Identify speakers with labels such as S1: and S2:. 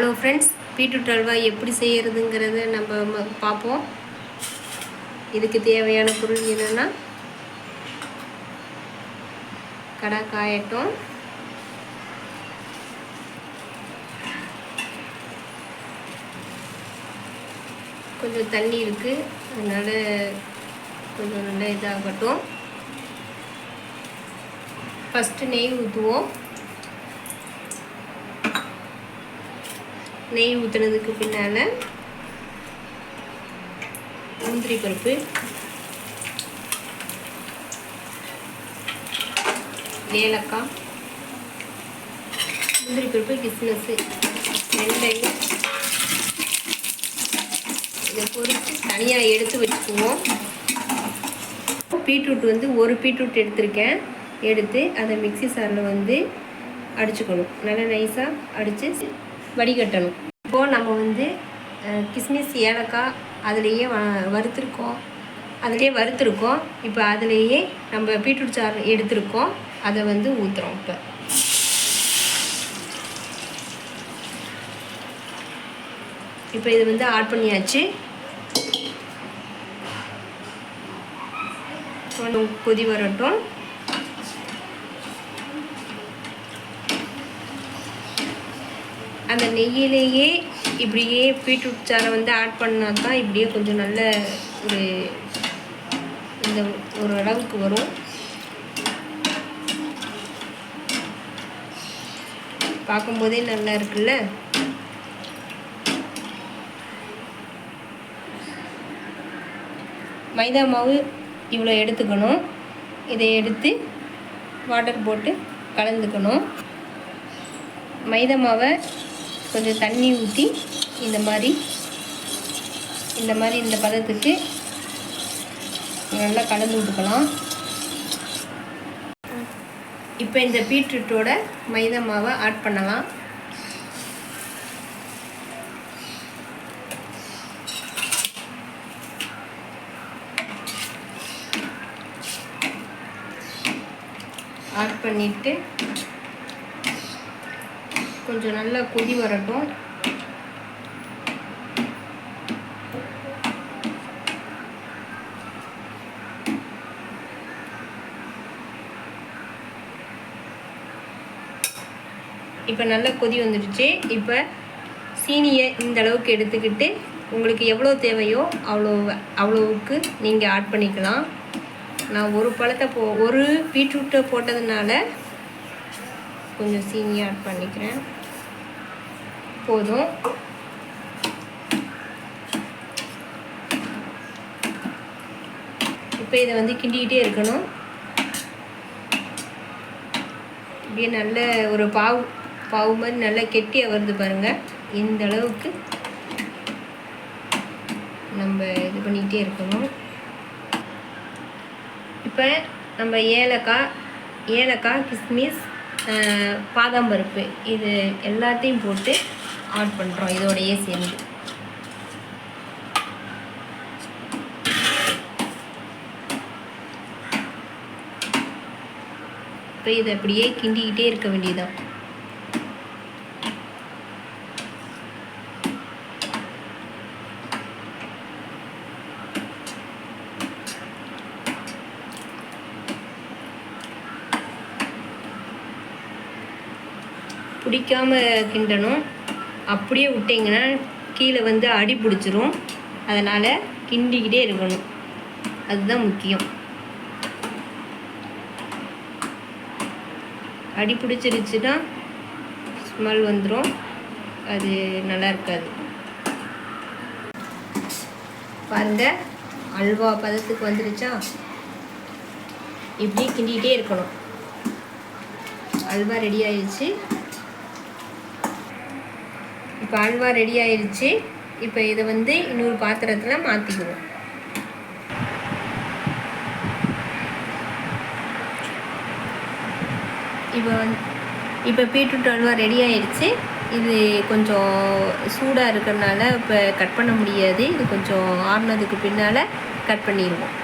S1: Hello friends beetroot halwa எப்படி செய்கிறதுங்கிறத நம்ம ம- பார்ப்போம். இதுக்கு தேவையான பொருள் என்னென்னா கடை காயட்டும் கொஞ்சம் தண்ணி இருக்குது அதனால் கொஞ்சம் நல்லா இதாகட்டும். ஃபஸ்ட்டு நெய் ஊற்றுவோம் நெய் ஊற்றுனதுக்கு பின்னால் முந்திரி பருப்பு ஏலக்காய் முந்திரி பருப்பு கிஸ்மிஸ்ஸு வெண்டையும் இதை பொரித்து தனியாக எடுத்து வச்சுக்குவோம். பீட்ரூட் வந்து ஒரு பீட்ரூட் எடுத்திருக்கேன். எடுத்து அதை மிக்ஸி சாரில் வந்து அடிச்சுக்கணும். நல்லா நைஸாக அடித்து வடிகட்டணும். இப்போது நம்ம வந்து கிஸ்மிஸ் ஏலக்காய் அதுலேயே வ வறுத்துருக்கோம். அதுலேயே வறுத்துருக்கோம். இப்போ அதுலேயே நம்ம பீட்ரூட் சாறு எடுத்திருக்கோம். அதை வந்து ஊற்றுறோம் இப்போ. இப்போ இது வந்து ஆட் பண்ணியாச்சு. கொதி வரட்டும். அந்த நெய்யிலேயே இப்படியே பீட்ரூட் சாறை வந்து ஆட் பண்ணால் தான் இப்படியே கொஞ்சம் நல்ல ஒரு இந்த ஒரு அளவுக்கு வரும். பார்க்கும்போதே நல்லா இருக்குல்ல? மைதா மாவு இவ்வளோ எடுத்துக்கணும். இதை எடுத்து வாட்டர் போட்டு கலந்துக்கணும். மைதா மாவை கொஞ்சம் தண்ணி ஊற்றி இந்த மாதிரி இந்த மாதிரி இந்த பதத்துக்கு நல்லா கலந்து விட்டுக்கலாம். இப்போ இந்த பீட்ரூட்டோட மைதா மாவை ஆட் பண்ணலாம். ஆட் பண்ணிவிட்டு கொஞ்சம் நல்லா கொதி வரட்டும். இப்போ நல்லா கொதி வந்துடுச்சு. இப்போ சீனியை இந்த அளவுக்கு எடுத்துக்கிட்டு உங்களுக்கு எவ்வளோ தேவையோ அவ்வளோ அவ்வளோவுக்கு நீங்கள் ஆட் பண்ணிக்கலாம். நான் ஒரு பழத்தை போ ஒரு பீட்ரூட்டை போட்டதுனால கொஞ்சம் சீனியை ஆட் பண்ணிக்கிறேன். போதும். இப்போ இதை வந்து கிண்டிக்கிட்டே இருக்கணும். இப்படியே நல்ல ஒரு பாவு பாவு மாதிரி நல்லா கெட்டியாக வருது பாருங்கள் இந்த அளவுக்கு நம்ம இது பண்ணிக்கிட்டே இருக்கணும். இப்போ நம்ம ஏலக்காய் ஏலக்காய் கிஸ்மிஸ் பாதாம் பருப்பு. இது எல்லாத்தையும் போட்டு ஆட் பண்ணுறோம் இதோடையே சேர்ந்து. இப்போ இதை அப்படியே கிண்டிக்கிட்டே இருக்க வேண்டியதுதான். பிடிக்காம கிண்டணும் அப்படியே விட்டிங்கன்னா கீழே வந்து அடி பிடிச்சிரும். அதனால் கிண்டிக்கிட்டே இருக்கணும். அதுதான் முக்கியம். அடி பிடிச்சிருச்சுன்னா ஸ்மெல் வந்துடும் அது நல்லா இருக்காது. பாருங்க அல்வா பதத்துக்கு வந்துருச்சா? இப்படி கிண்டிக்கிட்டே இருக்கணும். அல்வா ரெடி ஆயிடுச்சு இப்போ அல்வா ரெடி ஆயிடுச்சு இப்போ இதை வந்து இன்னொரு பாத்திரத்தில் மாற்றிக்குவோம் இப்போ வந்து இப்போ பீட்ரூட் அல்வா ரெடி ஆயிடுச்சு இது கொஞ்சம் சூடாக இருக்கிறதுனால இப்போ கட் பண்ண முடியாது. இது கொஞ்சம் ஆறுனதுக்கு பின்னால் கட் பண்ணிடுவோம்.